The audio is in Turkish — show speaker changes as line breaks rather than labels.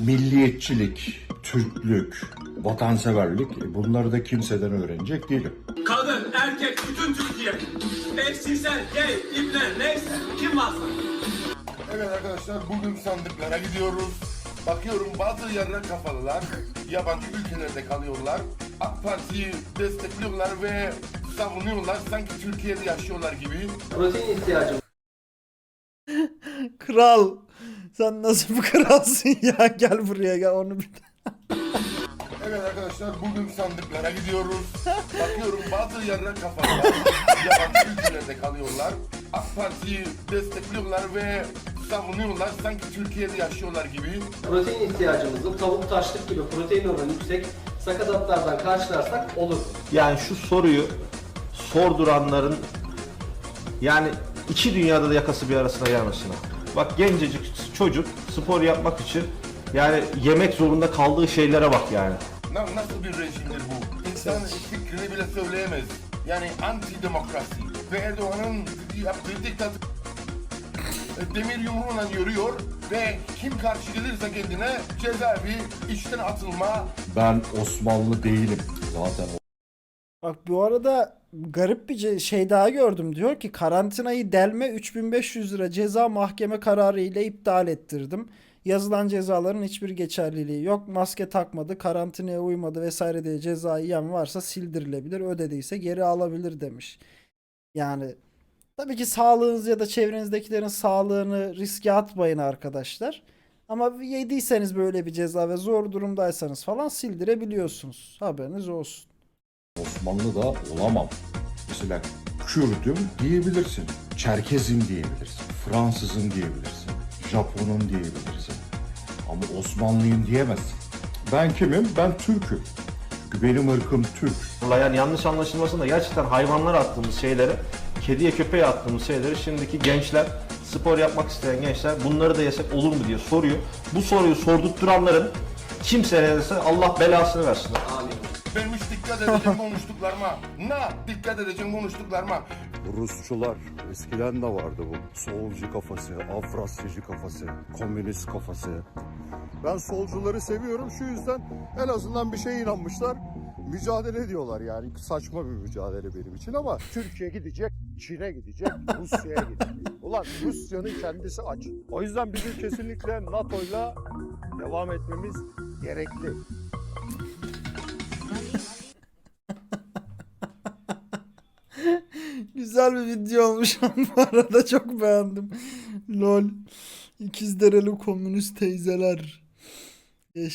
milliyetçilik, Türklük, vatanseverlik e, bunları da kimseden öğrenecek değilim.
Kadın, erkek, bütün Türkiye. Eşcinsel, gay, ibne, neyse kim varsa.
Evet arkadaşlar bugün sandıklara gidiyoruz. Bakıyorum bazı yarra kafalılar yabancı ülkelerde kalıyorlar. AK Parti'yi destekliyorlar ve savunuyorlar sanki Türkiye'de yaşıyorlar gibi.
Protein ihtiyacım
Kral. Sen nasıl bir kralsın ya? Gel buraya gel onu bir...
Evet arkadaşlar bugün sandıklara gidiyoruz. Bakıyorum bazı yarra kafalılar yabancı ülkelerde kalıyorlar. AK Parti'yi destekliyorlar ve savunuyorlar sanki Türkiye'de yaşıyorlar gibi.
protein ihtiyacımızı tavuk taşlık gibi protein oranı yüksek sakatatlardan karşılarsak olur.
Yani şu soruyu sorduranların yani iki dünyada da yakası bir arasına gelmesine. Bak gencecik çocuk spor yapmak için yani yemek zorunda kaldığı şeylere bak yani.
Na- Nasıl bir rejimdir bu? İnsan fikrini bile söyleyemez. Yani anti demokrasi. Ve Erdoğan'ın yaptığı diktatör e, demir yumruğuyla yürüyor ve kim karşı gelirse kendine cezaevi işten atılma
Ben Osmanlı değilim zaten.
Bak bu arada garip bir şey daha gördüm. Diyor ki karantinayı delme 3500 lira ceza mahkeme kararı ile iptal ettirdim. Yazılan cezaların hiçbir geçerliliği yok. Maske takmadı, karantinaya uymadı vesaire diye ceza yiyen varsa sildirilebilir. Ödediyse geri alabilir demiş. Yani tabii ki sağlığınız ya da çevrenizdekilerin sağlığını riske atmayın arkadaşlar. Ama yediyseniz böyle bir ceza ve zor durumdaysanız falan sildirebiliyorsunuz. Haberiniz olsun.
Osmanlı da olamam. Mesela Kürdüm diyebilirsin. Çerkezim diyebilirsin. Fransızım diyebilirsin. Japonum diyebilirsin. Ama Osmanlıyım diyemezsin. Ben kimim? Ben Türk'üm. Çünkü benim ırkım Türk.
Yani yanlış anlaşılmasın da gerçekten hayvanlara attığımız şeyleri, kediye köpeğe attığımız şeyleri şimdiki gençler, spor yapmak isteyen gençler bunları da yesek olur mu diye soruyor. Bu soruyu sordurtturanların kimse neyse Allah belasını versin.
Amin.
ben hiç dikkat edeceğim konuştuklarıma. Na dikkat edeceğim konuştuklarıma.
Rusçular eskiden de vardı bu. Solcu kafası, Afrasyacı kafası, komünist kafası. Ben solcuları seviyorum şu yüzden en azından bir şeye inanmışlar. Mücadele ediyorlar yani saçma bir mücadele benim için ama Türkiye gidecek, Çin'e gidecek, Rusya'ya gidecek. Ulan Rusya'nın kendisi aç. O yüzden bizim kesinlikle NATO'yla devam etmemiz gerekli.
Güzel bir video olmuş bu arada çok beğendim. Lol. İkizdereli komünist teyzeler. Geçti.